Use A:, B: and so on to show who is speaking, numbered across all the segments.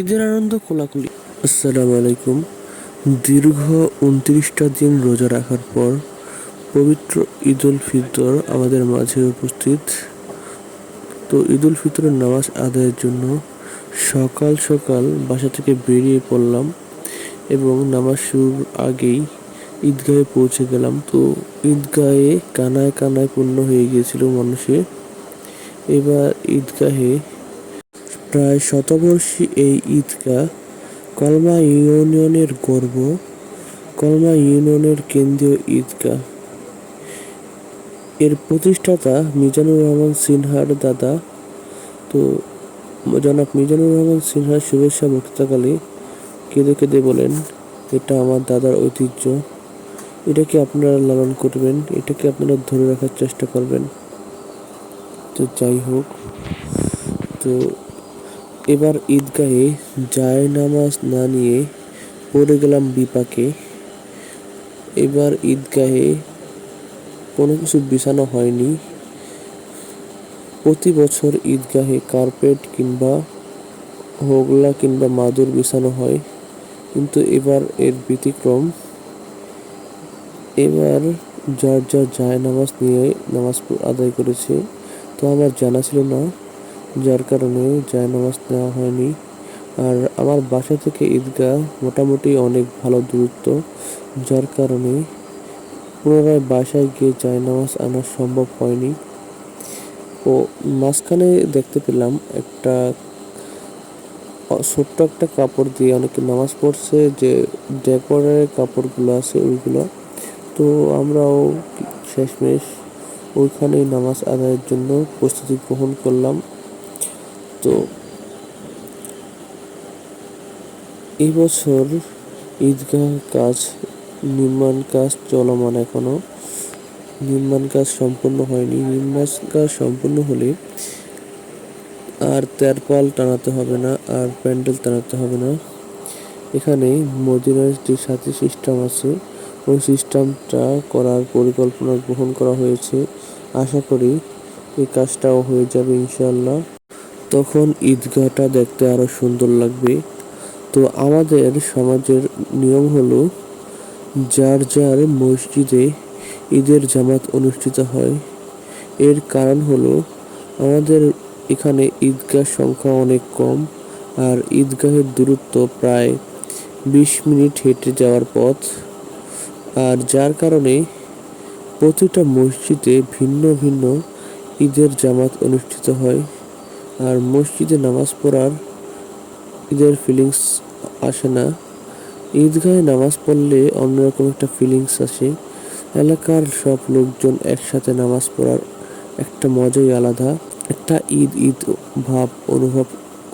A: ঈদের আনন্দ কোলাকুলি আসসালামু আলাইকুম। দীর্ঘ উনত্রিশটা দিন রোজা রাখার পর পবিত্র ঈদ উল ফিতর আমাদের মাঝে উপস্থিত। তো ঈদ উল ফিতরের নামাজ আদায়ের জন্য সকাল সকাল বাসা থেকে বেরিয়ে পড়লাম এবং নামাজ শুরুর আগেই ঈদগাহে পৌঁছে গেলাম। তো ঈদগাহে কানায় কানায় পূর্ণ হয়ে গিয়েছিল মানুষে এবার ঈদগাহে প্রায় শতবর্ষী এই ঈদগাহ কলমা ইউনিয়নের গর্ব, কলমা ইউনিয়নের কেন্দ্রীয় ঈদগাহ এর প্রতিষ্ঠাতা মিজানুর রহমান সিনহার দাদা। তো, জনাব মিজানুর রহমান সিনহার শুভেচ্ছা বক্তৃতাকালে কেঁদে কেঁদে বলেন, এটা আমার দাদার ঐতিহ্য। এটাকে আপনারা লালন করবেন? এটাকে আপনারা ধরে রাখার চেষ্টা করবেন? তো যাই হোক, তো এবার ঈদগাহে যায় নামাজ না নিয়ে পড়ে গেলাম বিপাকে। এবার ঈদগাহে কোনো কিছু বিছানো হয়নি। প্রতি বছর ঈদগাহে কার্পেট কিংবা হোগলা কিংবা মাদুর বিছানো হয়, কিন্তু এবার এর ব্যতিক্রম। এবার যার যার যায় নামাজ নিয়ে নামাজ আদায় করেছে, তো আমার জানা ছিল না। যার কারণে যায় নামাজ নেওয়া হয়নি। আর আমার বাসা থেকে ঈদগাহ মোটামুটি অনেক ভালো দূরত্ব, যার কারণে পুনরায় বাসায় গিয়ে যায় নামাজ আনা সম্ভব হয়নি। ও মাঝখানে দেখতে পেলাম একটা ছোট্ট একটা কাপড় দিয়ে অনেকে নামাজ পড়ছে, যে ডেকোরের কাপড়গুলো আছে ওইগুলো। তো আমরাও শেষমেশ ওইখানেই নামাজ আদায়ের জন্য প্রস্তুতি গ্রহণ করলাম। তো এই বছর ঈদগাহ কাজ, নির্মাণ কাজ চলমান এখনও। নির্মাণ কাজ সম্পূর্ণ হয়নি। নির্মাণ কাজ সম্পূর্ণ হলে আর তেরপাল টানাতে হবে না, আর প্যান্ডেল টানাতে হবে না। এখানে মদিনার যে সাথী সিস্টেম আছে, ওই সিস্টেমটা করার পরিকল্পনা গ্রহণ করা হয়েছে। আশা করি এই কাজটাও হয়ে যাবে ইনশাল্লাহ তখন ঈদগাহটা দেখতে আরও সুন্দর লাগবে। তো আমাদের সমাজের নিয়ম হলো, যার যার মসজিদে ঈদের জামাত অনুষ্ঠিত হয়, এর কারণ হলো আমাদের এখানে ঈদগাহ সংখ্যা অনেক কম, আর ঈদগাহের দূরত্ব প্রায় বিশ মিনিট হেঁটে যাওয়ার পথ। আর যার কারণে প্রতিটা মসজিদে ভিন্ন ভিন্ন ঈদের জামাত অনুষ্ঠিত হয়। আর মসজিদে নামাজ পড়ার ঈদের ফিলিংস আসে না। ঈদগাহে নামাজ পড়লে অন্যরকম একটা ফিলিংস আসে। এলাকার সব লোকজন একসাথে নামাজ পড়ার একটা মজাই আলাদা, একটা ঈদ ঈদ ভাব অনুভব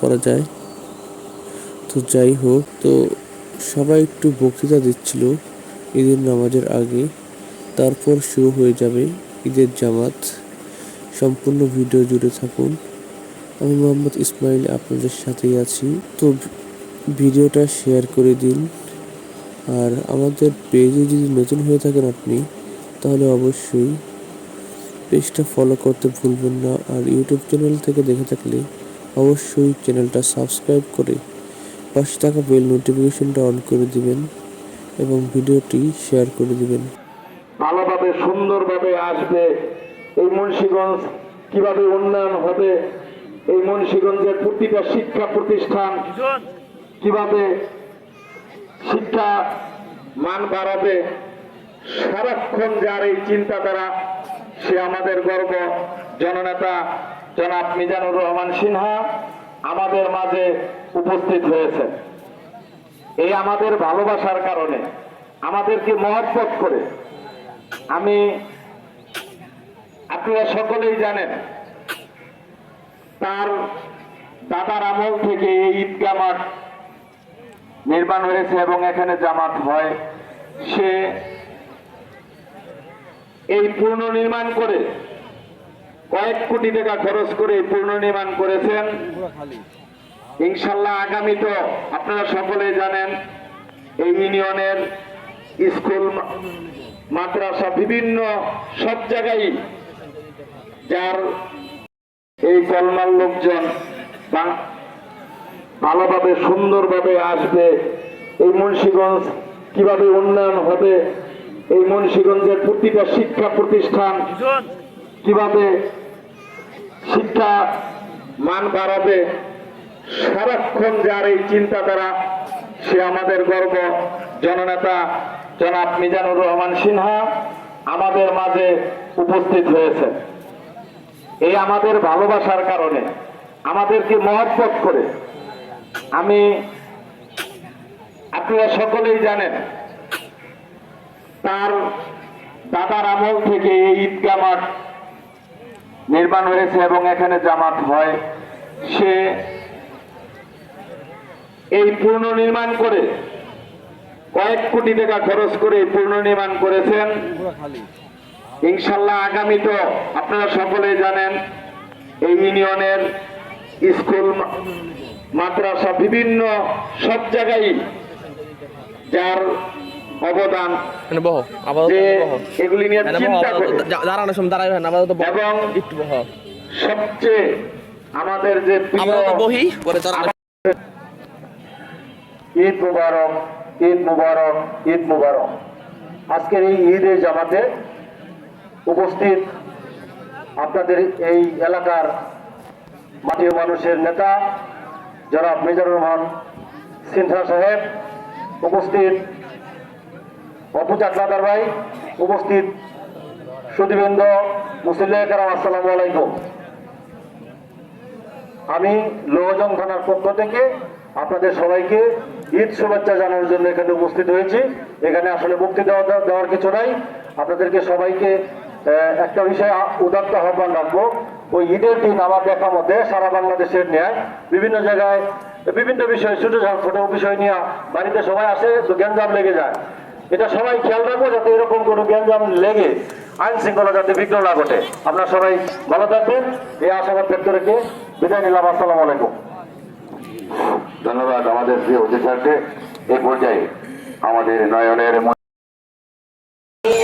A: করা যায়। তো যাই হোক, তো সবাই একটু বক্তৃতা দিচ্ছিল ঈদের নামাজের আগে। তারপর শুরু হয়ে যাবে ঈদের জামাত। সম্পূর্ণ ভিডিও জুড়ে থাকুন। আমি মোহাম্মদ ইসমাইল আপনাদের সাথেই আছি। তো ভিডিওটা শেয়ার করে দিন। আর আমাদের পেজে যদি নতুন হয়ে থাকেন আপনি, তাহলে অবশ্যই পেজটা ফলো করতে ভুলবেন না। আর ইউটিউব চ্যানেল থেকে দেখে থাকলে অবশ্যই চ্যানেলটা সাবস্ক্রাইব করে পাশে থাকা বেল নোটিফিকেশনটা অন করে দিবেন এবং ভিডিওটি শেয়ার করে দিবেন।
B: ভালোভাবে, সুন্দরভাবে আসবে। এই মুন্সীগঞ্জ কীভাবে উন্নয়ন হবে এই মুন্সীগঞ্জের প্রতিটা শিক্ষা প্রতিষ্ঠান কীভাবে শিক্ষা মান বাড়াবে, সারাক্ষণ যার এই চিন্তাধারা, সে আমাদের গর্ব। জননেতা জনাব মিজানুর রহমান সিনহা আমাদের মাঝে উপস্থিত হয়েছে এই আমাদের ভালোবাসার কারণে আমাদেরকে মহব্বত করে আমি আপনারা সকলেই জানেন তার দাদার আমল থেকে এই ঈদগাহ মাঠ নির্মাণ হয়েছে এবং এখানে জামাত হয়। সে এই পুনর্নির্মাণ করে কয়েক কোটি টাকা খরচ করে পুনর্নির্মাণ করেছেন। ইনশাল্লাহ আগামী তো আপনারা সকলেই জানেন, এই ইউনিয়নের স্কুল, মাদ্রাসা বিভিন্ন সব জায়গায় যার এই কলমার লোকজন ভালোভাবে, সুন্দরভাবে আসবে। এই মুন্সিগঞ্জ কীভাবে উন্নয়ন হবে? এই মুন্সিগঞ্জের প্রতিটা শিক্ষা প্রতিষ্ঠান কীভাবে শিক্ষা মান বাড়াবে? সারাক্ষণ যার এই চিন্তাধারা, সে আমাদের গর্ব। জননেতা জনাব মিজানুর রহমান সিনহা আমাদের মাঝে উপস্থিত হয়েছে এই আমাদের ভালোবাসার কারণে, আমাদেরকে মহব্বত করে। আমি, আপনারা সকলেই জানেন, তার দাদার আমল থেকে এই ঈদগাহ মাঠ নির্মাণ হয়েছে এবং এখানে জামাত হয়। সে এই পূর্ণ নির্মাণ করে কয়েক কোটি টাকা খরচ করে এই পূর্ণ নির্মাণ করেছেন। ইনশাল্লাহ আগামী তো আপনারা সকলেই জানেন এই ইউনিয়নের স্কুল মাদ্রাসা বিভিন্ন সব জায়গায় যার অবদান
C: এখানে বহ আপাতত
B: যে
C: বহ।
B: এগুলি নিয়ে চিন্তা করে
C: দাঁড়ানোর সময় দাঁড়াই না আপাতত বহ
B: এবং সবচেয়ে আমাদের যে প্রিয়
C: বহি পরে
B: ঈদ মুবারক ঈদ মুবারক ঈদ মুবারক। আজকের এই ঈদের জামাতে উপস্থিত আপনাদের এই এলাকার মাটির মানুষের নেতা, জনাব মেজর রহমান সিনহা সাহেব, উপস্থিত অপু চাকলাদার ভাই, উপস্থিত সুদীবৃন্দ, মুসলিম কারাম, আসসালামু আলাইকুম। আমি লোহজং থানার পক্ষ থেকে আপনাদের সবাইকে ঈদ শুভেচ্ছা জানানোর জন্য এখানে উপস্থিত হয়েছি। এখানে আসলে মুক্তি দেওয়া দেওয়ার কিছু নাই। আপনাদেরকে সবাইকে একটা বিষয়ে উদাত্ত আহ্বান রাখব। ওই ঈদের দিন আমার দেখা মতে সারা বাংলাদেশের ন্যায় বিভিন্ন জায়গায় বিভিন্ন বিষয় ছোট ছোট বিষয় নিয়ে বাড়িতে সবাই আসে, তো গ্যাঞ্জাম লেগে যায়। এটা সবাই খেয়াল রাখব যাতে এরকম কোনো গ্যাঞ্জাম লেগে আইন শৃঙ্খলা যাতে বিঘ্ন না ঘটে। আপনারা সবাই ভালো থাকবেন। এই আশাবাদ ব্যক্ত রেখে বিদায় নিলাম। আসসালামু আলাইকুম। ধন্যবাদ আমাদের প্রিয় অতিথিকে এই পর্যায়ে আমাদের নয়নের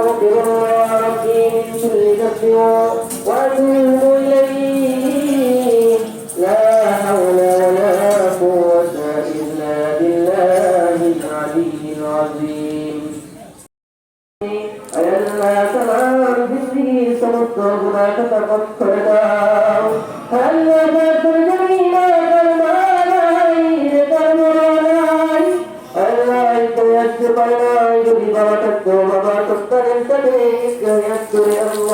D: الله ربي من كل ذنب وأتوب إليه. لا حول ولا قوة إلا بالله العلي العظيم. ألا تمام باسمه صمت هناك تفكر করে আল্লাহ